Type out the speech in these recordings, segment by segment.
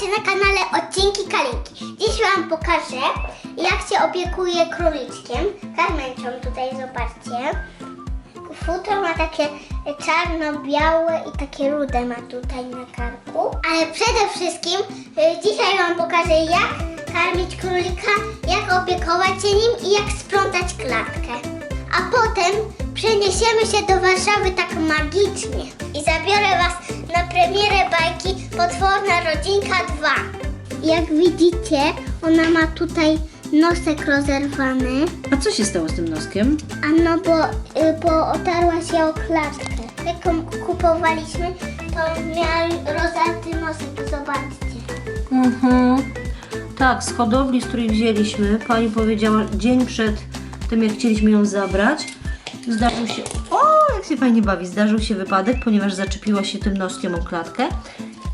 Witajcie na kanale Odcinki Kalinki. Dziś Wam pokażę, jak się opiekuje króliczkiem. Karmęcią tutaj, zobaczcie. Futro ma takie czarno-białe i takie rude ma tutaj na karku. Ale przede wszystkim y, dzisiaj Wam pokażę, jak karmić królika, jak opiekować się nim i jak sprzątać klatkę. A potem przeniesiemy się do Warszawy tak magicznie i zabiorę Was na premierę bajki Potworna Rodzinka 2. Jak widzicie, ona ma tutaj nosek rozerwany. A co się stało z tym noskiem? A no bo, y, bo otarła się o klatkę. Jak ją kupowaliśmy, to miała rozarty nosek, zobaczcie. Mhm. Tak, z hodowli, z której wzięliśmy, pani powiedziała dzień przed tym, jak chcieliśmy ją zabrać, zdarzył się. O, jak się fajnie bawi, zdarzył się wypadek, ponieważ zaczepiła się tym noskiem o klatkę.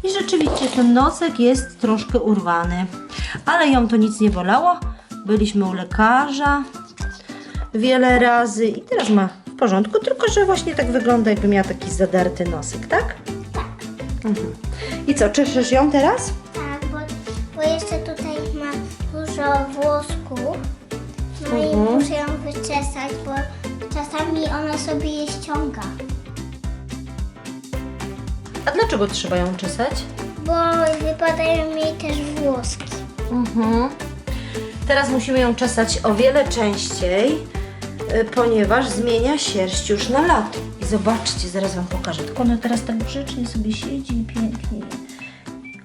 I rzeczywiście ten nosek jest troszkę urwany. Ale ją to nic nie bolało. Byliśmy u lekarza wiele razy i teraz ma w porządku, tylko że właśnie tak wygląda, jakby miała taki zadarty nosek, tak? Tak, Mhm. I co, czeszesz ją teraz? tak, bo, bo jeszcze tutaj ma dużo włosków. No i Mhm. muszę ją wyczesać, bo czasami ona sobie je ściąga. A dlaczego trzeba ją czesać? Bo wypadają jej też włoski. Mhm. Teraz musimy ją czesać o wiele częściej, y, ponieważ zmienia sierść już na lato. I zobaczcie, zaraz Wam pokażę. Tylko ona teraz tak grzecznie sobie siedzi i pięknie.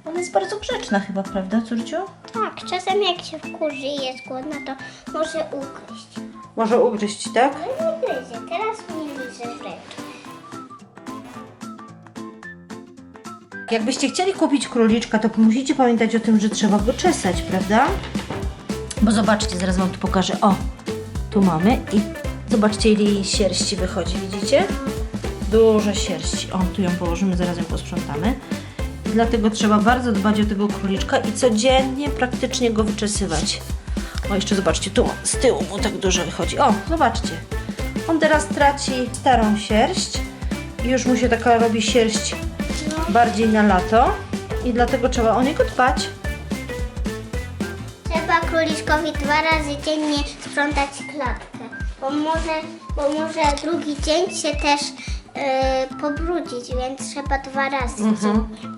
Ona jest bardzo grzeczna chyba, prawda, córciu? Tak, czasem jak się wkurzy i jest głodna, to może ugryźć. Może ugryźć, tak? Ale teraz w rękę. Jakbyście chcieli kupić króliczka, to musicie pamiętać o tym, że trzeba go czesać, prawda? Bo zobaczcie, zaraz Wam tu pokażę. O, tu mamy i zobaczcie, ile jej sierści wychodzi, widzicie? Dużo sierści. O, tu ją położymy, zaraz ją posprzątamy. Dlatego trzeba bardzo dbać o tego króliczka i codziennie praktycznie go wyczesywać. O, jeszcze zobaczcie, tu z tyłu mu tak dużo wychodzi. O, zobaczcie. On teraz traci starą sierść. Już mu się taka robi sierść bardziej na lato. I dlatego trzeba o niego dbać. Trzeba króliczkowi dwa razy dziennie sprzątać klatkę, bo może, bo może drugi dzień się też yy, pobrudzić, więc trzeba dwa razy dziennie.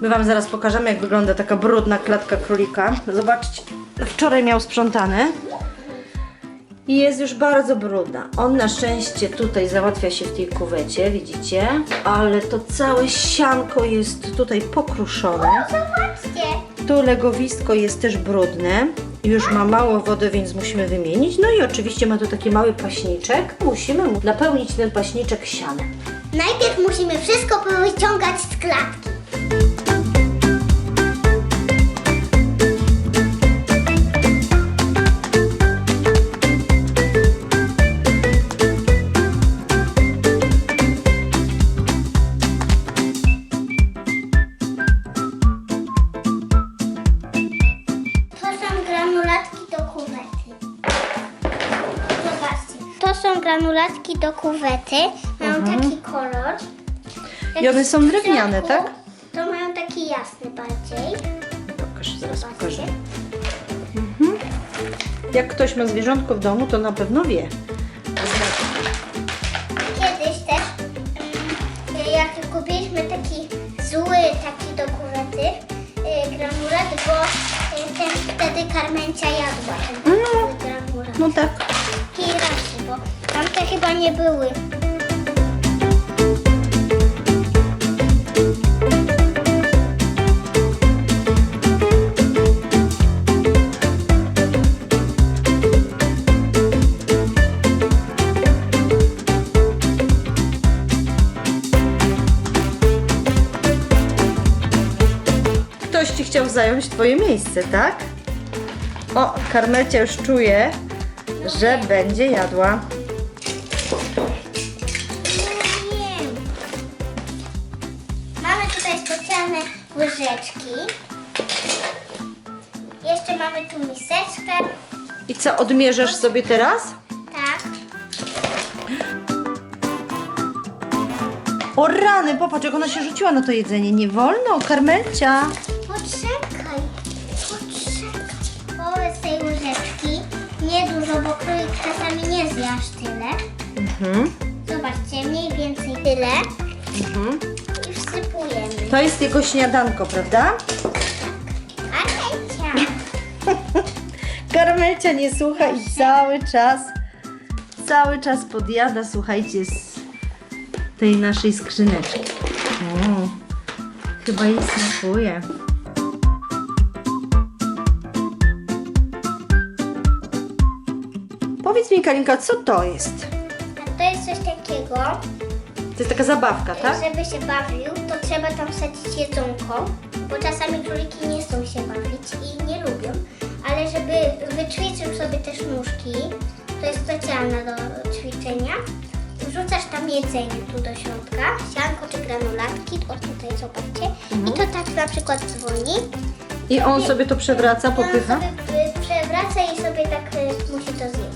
My Wam zaraz pokażemy, jak wygląda taka brudna klatka królika. Zobaczcie, wczoraj miał sprzątane i jest już bardzo brudna. On na szczęście tutaj załatwia się w tej kuwecie, widzicie? Ale to całe sianko jest tutaj pokruszone. Zobaczcie, Tu legowisko jest też brudne. Już ma mało wody, więc musimy wymienić. No i oczywiście ma tu taki mały paśniczek. Musimy mu napełnić ten paśniczek sianem. najpierw musimy wszystko wyciągać z klatki. To są granulatki do kuwety. Mają taki kolor. Jak I one są w drewniane, środku, tak? To mają taki jasny bardziej. Pokaż, zaraz Zobaczcie. pokażę. Mhm. Jak ktoś ma zwierzątko w domu, to na pewno wie. Kiedyś też, mm, jak kupiliśmy taki zły taki do kuwety, y, granulat, bo y, ten wtedy karmęcia jadła ten zły granulat. No tak. Tamte chyba nie były. Ktoś ci chciał zająć twoje miejsce, tak? O, Karmelcia już czuje, że będzie jadła. Łyżeczki. Jeszcze mamy tu miseczkę. I co, odmierzasz sobie teraz? Tak. O rany, popatrz jak ona się rzuciła na to jedzenie. Nie wolno, Karmelcia. Potrzebne trochę z tej łyżeczki. Nie dużo, bo królik czasami nie zje aż tyle. Mhm. Zobaczcie, mniej więcej tyle. Mhm. To jest jego śniadanko, prawda? Atencja! Karmelcia nie słucha i cały czas, cały czas podjada, słuchajcie, z tej naszej skrzyneczki. O, chyba jej smakuje. Powiedz mi, Kalinka, co to jest? A to jest coś takiego, To jest taka zabawka, tak? żeby się bawił, trzeba tam wsadzić jedzonko, bo czasami króliki nie chcą się bawić i nie lubią, ale żeby wyćwiczył sobie te nóżki, to jest specjalne do ćwiczenia, wrzucasz tam jedzenie tu do środka, sianko czy granulatki, o tutaj zobaczcie, i to tak na przykład dzwoni, I on sobie to przewraca, i on popycha. sobie y, przewraca i sobie tak y, musi to zjeść.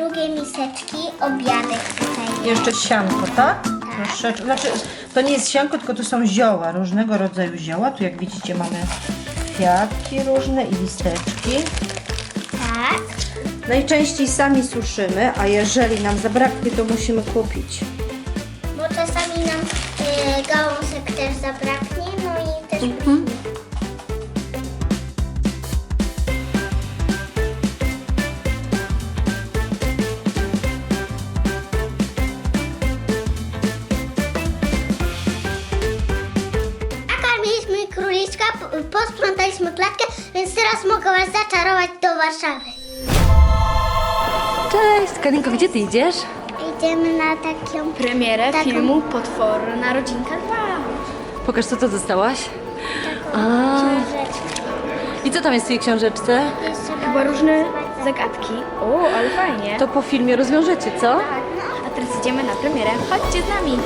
Drugiej miseczki obiadek tutaj. Jeszcze sianko, tak? Troszeczkę. Znaczy, to nie jest sianko, tylko to są zioła, różnego rodzaju zioła. Tu jak widzicie mamy kwiatki różne i listeczki. Tak. Najczęściej sami suszymy, a jeżeli nam zabraknie, to musimy kupić. Bo czasami nam y, gałązek też zabraknie, no i też Mhm. P- posprzątaliśmy klatkę, więc teraz mogę was zaczarować do Warszawy. Cześć, Karinko, gdzie ty idziesz? Idziemy na taką... Premierę Taką- filmu Potworna Rodzinka 2. Pokaż, co to dostałaś. A, książeczkę. I co tam jest w tej książeczce? Jeszcze Chyba różne zagadki. O, ale fajnie. To po filmie rozwiążecie, co? A teraz idziemy na premierę. Chodźcie z nami.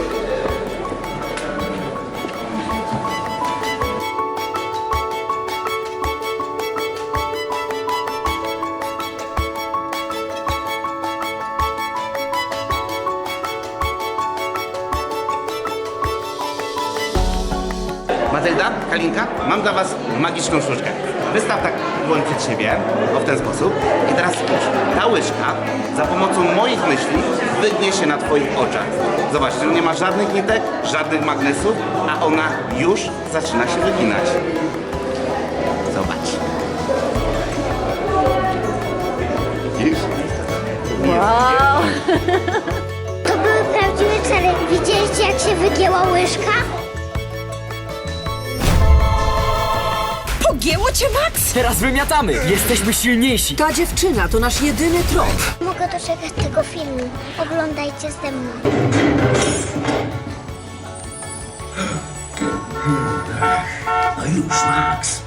Matylda, Kalinka, mam dla Was magiczną sztuczkę. Wystaw tak dłoń przed siebie, o w ten sposób. I teraz spójrz, ta łyżka za pomocą moich myśli wygnie się na Twoich oczach. Zobaczcie, nie ma żadnych nitek, żadnych magnesów, a ona już zaczyna się wyginać. Zobacz. Widzisz? Wow! cię, Max? Teraz wymiatamy. Jesteśmy silniejsi. Ta dziewczyna to nasz jedyny trop. Mogę doczekać tego filmu. Oglądajcie ze mną. No już, Max.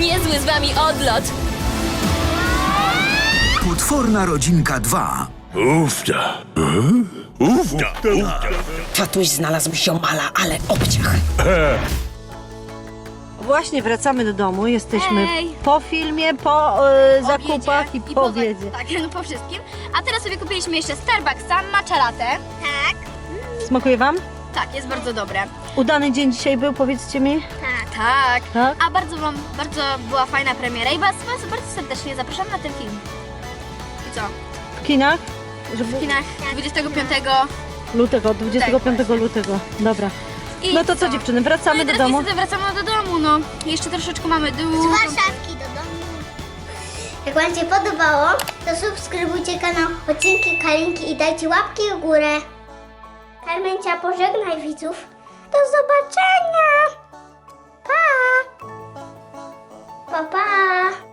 Niezły z wami odlot. Potworna rodzinka 2. Tatuś znalazł ziomala, ale obciach. Właśnie wracamy do domu, jesteśmy Hej! po filmie, po e, zakupach i po za- obiedzie. Tak, no po wszystkim. A teraz sobie kupiliśmy jeszcze Starbucksa, matcha latte. Tak, Smakuje Wam? Tak, jest bardzo dobre. Udany dzień dzisiaj był, powiedzcie mi. Tak. Tak? A bardzo wam, bardzo była fajna premiera i was, was bardzo serdecznie zapraszam na ten film. I co? W kinach? Żeby... W kinach 25 Lutego, 25 Tak, lutego. Dobra. i No to co dziewczyny, wracamy no i do domu. niestety wracamy do domu, no. Jeszcze troszeczkę mamy z dół. Warszawki do domu. Jak Wam się podobało, to subskrybujcie kanał Odcinki Kalinki i dajcie łapki w górę. Karmencia, pożegnaj widzów. Do zobaczenia. Pa! Pa, pa!